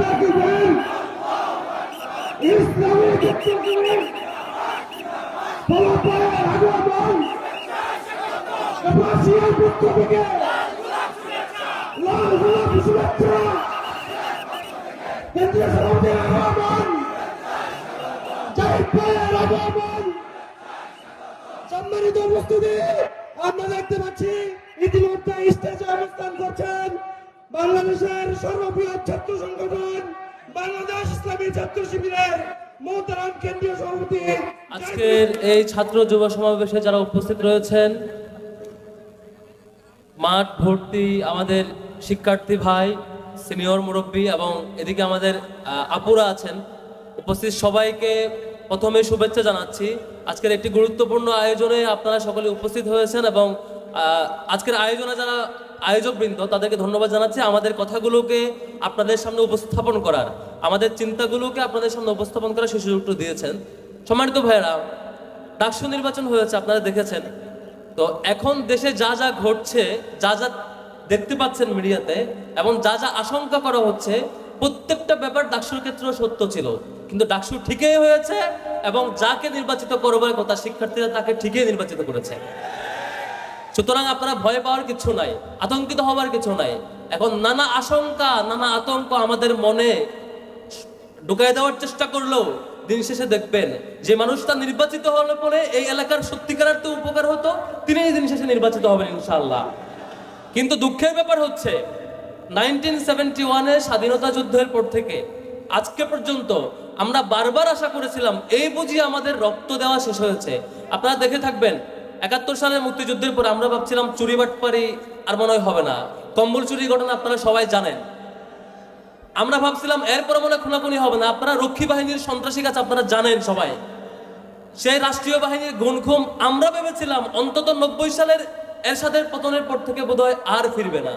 তাকবীর ইসলামী বিপ্লবী ফলাফলের আগমন এবাসিয়ার বিপ্লবীকে লাল গোলাপ শুভেচ্ছা কেন্দ্রীয় সভাপতির আগমন জাহিদ আগমন সম্মানিত আমরা দেখতে পাচ্ছি ইতিমধ্যে স্টেজে অবস্থান করছেন বাংলাদেশের সর্ববৃহৎ ছাত্র সংগঠন বাংলাদেশ ইসলামী ছাত্র শিবিরের মোহতারাম কেন্দ্রীয় সভাপতি আজকের এই ছাত্র যুব সমাবেশে যারা উপস্থিত রয়েছেন, মাঠ ভর্তি আমাদের শিক্ষার্থী ভাই, সিনিয়র মুরব্বী এবং এদিকে আমাদের আপুরা আছেন, উপস্থিত সবাইকে প্রথমে শুভেচ্ছা জানাচ্ছি। আজকের একটি গুরুত্বপূর্ণ আয়োজনে আপনারা সকলে উপস্থিত হয়েছেন এবং আজকের আয়োজনে যারা আয়োজকবৃন্দ তাদেরকে ধন্যবাদ জানাচ্ছি। আমাদের কথাগুলোকে আপনাদের সামনে উপস্থাপন করার, আমাদের চিন্তাগুলোকে আপনাদের সামনে উপস্থাপন করার সেই সুযোগটা দিয়েছেন। সম্মানিত ভাইয়েরা, ডাকসু নির্বাচন হয়েছে, আপনারা দেখেছেন। তো এখন দেশে যা যা ঘটছে, যা যা দেখতে পাচ্ছেন মিডিয়াতে এবং যা যা আশঙ্কা করা হচ্ছে, প্রত্যেকটা ব্যাপার ডাকসুর ক্ষেত্রে সত্য ছিল। কিন্তু ডাকসু ঠিকই হয়েছে এবং যাকে নির্বাচিত করবার কথা শিক্ষার্থীরা তাকে ঠিকই নির্বাচিত করেছে। সুতরাং আপনারা ভয় পাওয়ার কিছু নাই, আতঙ্কিত হওয়ার কিছু নাই। এখন নানা আশঙ্কা, নানা আতঙ্ক আমাদের মনে ঢুকাই দেওয়ার চেষ্টা করলেও দিন শেষে দেখবেন, যে মানুষটা নির্বাচিত হলে পরে এই এলাকার সত্যিকার তো উপকার হতো তিনি দিন শেষে নির্বাচিত হবেন ইনশাল্লাহ কিন্তু দুঃখের ব্যাপার হচ্ছে নাইনটিন সেভেন্টি ওয়ানের স্বাধীনতা যুদ্ধের পর থেকে, আজকে পর্যন্ত আমরা বারবার আশা করেছিলাম, এই বুঝি আমাদের রক্ত দেওয়া শেষ হয়েছে। আপনারা দেখে থাকবেন একাত্তর সালের মুক্তিযুদ্ধের পর আমরা ভাবছিলাম চুরি বাটপারি আর মনে হয় হবে না। কম্বল চুরি ঘটনা আপনারা সবাই জানেন। আমরা ভাবছিলাম এরপরে মনে খুনাখুনি হবে না। আপনারা রক্ষী বাহিনীর সন্ত্রাসী কাছে আপনারা জানেন সবাই। সেই রাষ্ট্রীয় বাহিনীর গুণখুম আমরা ভেবেছিলাম অন্তত নব্বই সালের এরশাদের পতনের পর থেকে বোধহয় আর ফিরবে না।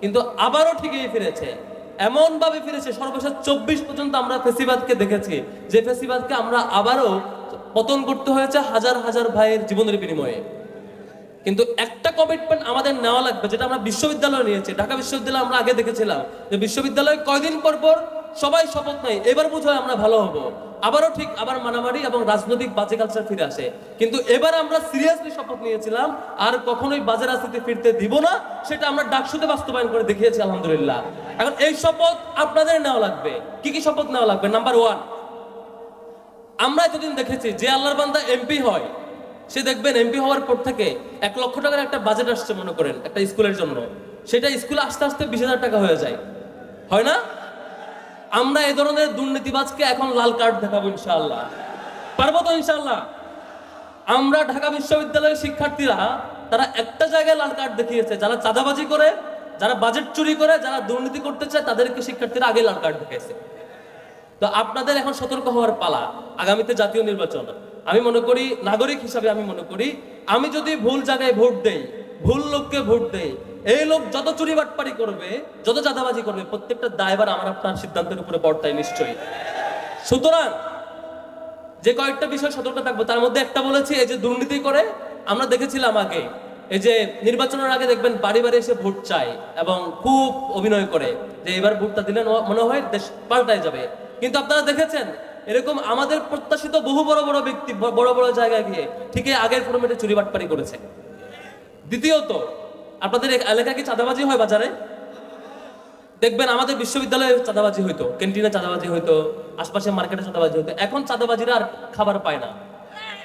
কিন্তু আবারও ঠিকই ফিরেছে। এমনভাবে ফিরেছে, সর্বশেষ চব্বিশ পর্যন্ত আমরা ফেসিবাদকে দেখেছি। যে ফেসিবাদকে আমরা আবারও পতন করতে হয়েছে হাজার হাজার ভাইয়ের জীবনের বিনিময়ে। কিন্তু একটা কমিটমেন্ট আমাদের নেওয়া লাগবে, যেটা আমরা বিশ্ববিদ্যালয়ে নিয়েছি। ঢাকা বিশ্ববিদ্যালয়ে আমরা আগে দেখেছিলাম যে বিশ্ববিদ্যালয়ে কয়দিন পর পর সবাই শপথ নেয়, এবার বোধ আমরা ভালো হব। আবারও ঠিক আবার মারামারি এবং রাজনৈতিক বাজে কালচার ফিরে আসে। কিন্তু এবার আমরা সিরিয়াসলি শপথ নিয়েছিলাম, আর কখনোই বাজে রাজনীতি ফিরতে দিব না, সেটা আমরা ডাকসুতে বাস্তবায়ন করে দেখিয়েছি, আলহামদুলিল্লাহ। এখন এই শপথ আপনাদের নেওয়া লাগবে। কি কি শপথ নেওয়া লাগবে? নাম্বার ওয়ান আমরা এতদিন দেখেছি যে আল্লাহর বান্দা এমপি হয়, সে দেখবেন এমপি হওয়ার পর থেকে এক লক্ষ টাকার একটা বাজেট আসছে মনে করেন, একটা স্কুলের জন্য। সেটা স্কুলে আস্তে আস্তে বিশ হাজার টাকা হয়ে যায়। হয় না? আমরা এ ধরনের দুর্নীতিবাজকে এখন লাল কার্ড দেখাবো ইনশাআল্লাহ। পারব তো ইনশাআল্লাহ? আমরা ঢাকা বিশ্ববিদ্যালয়ের শিক্ষার্থীরা, তারা একটা জায়গায় লাল কার্ড দেখিয়েছে, যারা চাঁদাবাজি করে, যারা বাজেট চুরি করে, যারা দুর্নীতি করতে চায়, তাদেরকে শিক্ষার্থীরা আগে লাল কার্ড দেখিয়েছে তো আপনাদের এখন সতর্ক হওয়ার পালা আগামীতে জাতীয় নির্বাচন। আমি মনে করি, নাগরিক হিসাবে আমি মনে করি, আমি যদি ভুল জায়গায় ভোট দেই, ভুল লোককে ভোট দেই, এই লোক যত চুরি বাটপারি করবে, যত চাঁদাবাজি করবে, প্রত্যেকটা দায়বার আমার আপনার সিদ্ধান্তের উপরে বর্তায় নিশ্চয়ই। সুতরাং, যে কয়েকটা বিষয় সতর্ক থাকব, তার মধ্যে একটা বলেছি, এই যে দুর্নীতি করে, আমরা দেখেছিলাম আগে, এই যে নির্বাচনের আগে দেখবেন বাড়ি বাড়ি এসে ভোট চায় এবং খুব অভিনয় করে, যে এবার ভোটটা দিলে মনে হয় দেশ পাল্টায় যাবে। কিন্তু আপনারা দেখেছেন, এরকম আমাদের প্রত্যাশিত বহু বড় বড় ব্যক্তি বড় বড় জায়গায় গিয়ে ঠিকই আগের ফর্মেটে চুরি বাটপারি করেছে। দ্বিতীয়ত, আপনাদের এ- এলাকায় কি চাঁদাবাজি হয় বাজারে? দেখবেন আমাদের বিশ্ববিদ্যালয়ে চাঁদাবাজি হইতো, ক্যান্টিনে চাঁদাবাজি হইতো, আশপাশে মার্কেটে চাঁদাবাজি হইতো, এখন চাঁদাবাজিরা আর খাবার পায় না।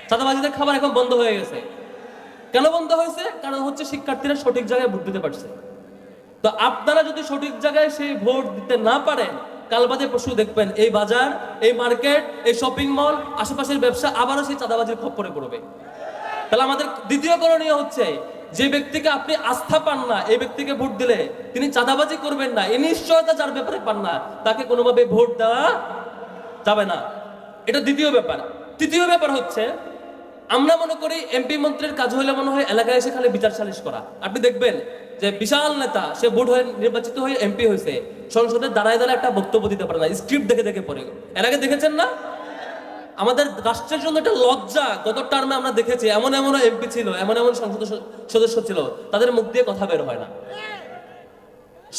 চাঁদাবাজিদের খাবার এখন বন্ধ হয়ে গেছে। কেন বন্ধ হয়েছে? কারণ হচ্ছে শিক্ষার্থীরা সঠিক জায়গায় ভোট দিতে পারছে। তো আপনারা যদি সঠিক জায়গায় সেই ভোট দিতে না পারেন কাল বাদে পশু দেখবেন, এই বাজার, এই মার্কেট, এই শপিং মল আশেপাশের ব্যবসা আবারও সেই চাঁদাবাজির খপ্পরে পড়বে। তাহলে আমাদের দ্বিতীয় করণীয় হচ্ছে, যে ব্যক্তিকে আপনি আস্থা পান না, এই ব্যক্তিকে ভোট দিলে তিনি চাঁদাবাজি করবেন না, এই নিশ্চয়তা যার ব্যাপারে পান না, তাকে কোনোভাবে ভোট দেওয়া যাবে না। এটা দ্বিতীয় ব্যাপার। তৃতীয় ব্যাপার হচ্ছে, আমরা মনে করি এমপি মন্ত্রীর কাজ হলে মনে হয় এলাকায় এসে খালি বিচার সালিশ করা। আপনি দেখবেন যে বিশাল নেতা, সে ভোট হয়ে নির্বাচিত হয়ে এমপি হয়েছে। সংসদে দাঁড়ায় দাঁড়ায় একটা বক্তব্য দিতে পারে না স্ক্রিপ্ট দেখে দেখে পড়ে এর আগে দেখেছেন না? আমাদের রাষ্ট্রের জন্য একটা লজ্জা, গত টার্মে আমরা দেখেছি, এমন এমন এমপি ছিল, এমন এমন সংসদ সদস্য ছিল, তাদের মুখ দিয়ে কথা বের হয় না।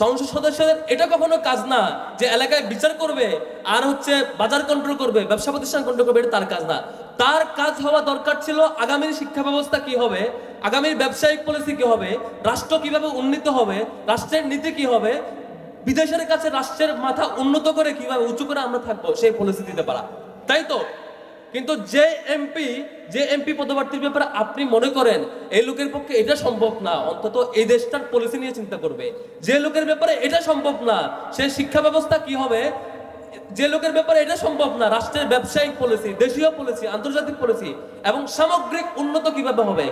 সংসদ সদস্যদের এটা কখনো কাজ না যে এলাকায় বিচার করবে আর হচ্ছে বাজার কন্ট্রোল করবে, ব্যবসা প্রতিষ্ঠান কন্ট্রোল করবে, এটা তার কাজ না। তার কাজ হওয়া দরকার ছিল আগামীর শিক্ষা ব্যবস্থা কি হবে, আগামীর ব্যবসায়িক পলিসি কি হবে, রাষ্ট্র কীভাবে উন্নীত হবে, রাষ্ট্রের নীতি কি হবে, বিদেশের কাছে রাষ্ট্রের মাথা উন্নত করে কীভাবে উঁচু করে আমরা থাকব সেই পলিসি দিতে পারা। তাই তো? কিন্তু যে এমপি যে এমপি পদপ্রার্থীর ব্যাপারে আপনি মনে করেন, এই লোকের পক্ষে এটা সম্ভব না, অন্তত এই দেশটার পলিসি নিয়ে চিন্তা করবে। যে লোকের ব্যাপারে এটা সম্ভব না, সে শিক্ষা ব্যবস্থা কি হবে যে লোকের ব্যাপারে এটা সম্ভব না, রাষ্ট্রের ব্যবসায়িক পলিসি দেশীয় পলিসি আন্তর্জাতিক পলিসি এবং সামগ্রিক উন্নত কীভাবে হবে,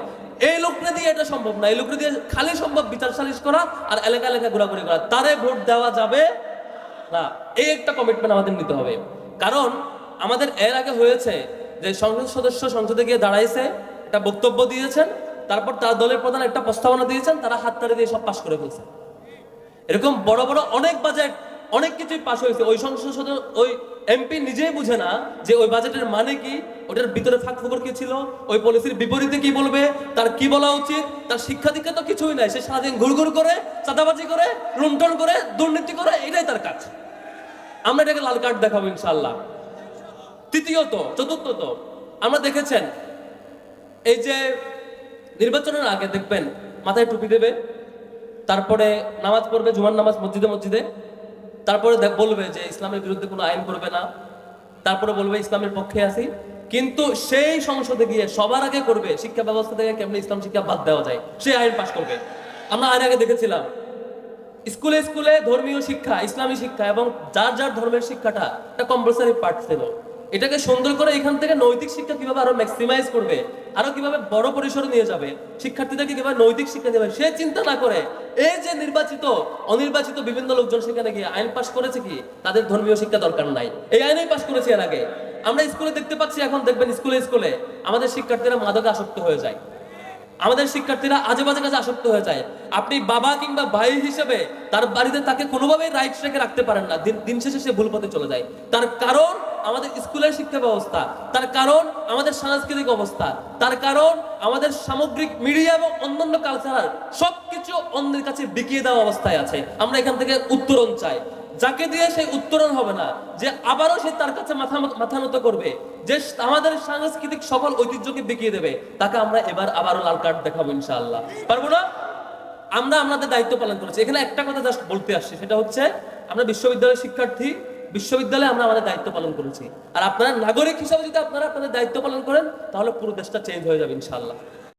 এই লোকটা দিয়ে এটা সম্ভব না। এই লোকটা দিয়ে খালি সম্ভব বিচার সালিশ করা আর এলাকা এলাকা ঘোরাঘুরি করা। তারে ভোট দেওয়া যাবে না। এই একটা কমিটমেন্ট আমাদের নিতে হবে। কারণ আমাদের এর আগে হয়েছে যে সংসদ সদস্য সংসদে গিয়ে দাঁড়াইছে, একটা বক্তব্য দিয়েছেন, তারপর তার দলের প্রধান একটা প্রস্তাবনা দিয়েছেন, তারা হাত তাড়ি দিয়ে সব পাশ করে ফেলছে। এরকম বড় বড় অনেক বাজেট অনেক কিছুই পাশ হয়েছে। ওই সংসদ ওই এমপি নিজেই বুঝে না যে ওই বাজেটের মানে কি, ওটার ভিতরে ফাঁক ফোকর কি ছিল, ওই পলিসির বিপরীতে কি বলবে, তার কি বলা উচিত, তার শিক্ষা দীক্ষা তো কিছুই নাই। সে সারাদিন ঘুরঘুর করে, চাঁদাবাজি করে, লুণ্ঠন করে, দুর্নীতি করে, এটাই তার কাজ। আমরা এটাকে লাল কার্ড দেখাবো ইনশাল্লাহ তৃতীয়ত, চতুর্থত, আমরা দেখেছেন, এই যে নির্বাচনের আগে দেখবেন, মাথায় টুপি দেবে, তারপরে নামাজ পড়বে, জুমার নামাজ মসজিদে মসজিদে তারপরে বলবে যে ইসলামের বিরুদ্ধে কোনো আইন করবে না। তারপরে বলবে, ইসলামের পক্ষে আছি। কিন্তু সেই সংসদে গিয়ে সবার আগে করবে, শিক্ষা ব্যবস্থা থেকে কেমনি ইসলাম শিক্ষা বাদ দেওয়া যায়? সেই আইন পাশ করবে। আমরা আইন আগে দেখেছিলাম। স্কুলে স্কুলে ধর্মীয় শিক্ষা, ইসলামী শিক্ষা এবং যার যার ধর্মের শিক্ষাটা একটা কম্পালসারি পার্ট ছিল। এটাকে সুন্দর করে এখান থেকে নৈতিক শিক্ষা কীভাবে আরও ম্যাক্সিমাইজ করবে? আরও কীভাবে বড় পরিসরে নিয়ে যাবে, শিক্ষার্থীদেরকে কীভাবে নৈতিক শিক্ষা দেবে, সে চিন্তা না করে। এই যে নির্বাচিত, অনির্বাচিত বিভিন্ন লোকজন সেখানে গিয়ে আইন পাশ করেছে কি? তাদের ধর্মীয় শিক্ষা দরকার নাই। এই আইনেই পাশ করেছে এর আগে। আমরা স্কুলে দেখতে পাচ্ছি এখন, দেখবেন স্কুলে স্কুলে আমাদের শিক্ষার্থীরা মাদকে আসক্ত হয়ে যায়। আমাদের শিক্ষার্থীরা আজে বাজে কাজে আসক্ত হয়ে যায়। আপনি বাবা কিংবা ভাই হিসেবে তার বাড়িতে তাকে কোনোভাবেই রাইট রেখে রাখতে পারেন না। দিন দিন শেষে সে ভুল পথে চলে যায়। তার কারণ আমাদের স্কুলের শিক্ষা ব্যবস্থা, তার কারণ আমাদের সাংস্কৃতিক অবস্থা, তার কারণ আমাদের সামগ্রিক মিডিয়া এবং অন্যান্য কালচারাল সবকিছু অন্যের কাছে বিকিয়ে দেওয়া অবস্থায় আছে। আমরা এখান থেকে উত্তরণ চাই। যাকে দিয়ে সেই উত্তরণ হবে না, যে আবারও সে তার কাছে মাথা মাথা নত করবে, যে আমাদের সাংস্কৃতিক সকল ঐতিহ্যকে বিকিয়ে দেবে, তাকে আমরা এবার আবারও লাল কার্ড দেখাবো ইনশাআল্লাহ। পারব না? আমরা আমাদের দায়িত্ব পালন করেছি। এখানে একটা কথা জাস্ট বলতে আসছি, সেটা হচ্ছে আমরা বিশ্ববিদ্যালয়ের শিক্ষার্থী বিশ্ববিদ্যালয়ে আমরা আমাদের দায়িত্ব পালন করেছি। আর আপনারা নাগরিক হিসাবে যদি আপনারা আপনাদের দায়িত্ব পালন করেন, তাহলে পুরো দেশটা চেঞ্জ হয়ে যাবে ইনশাআল্লাহ।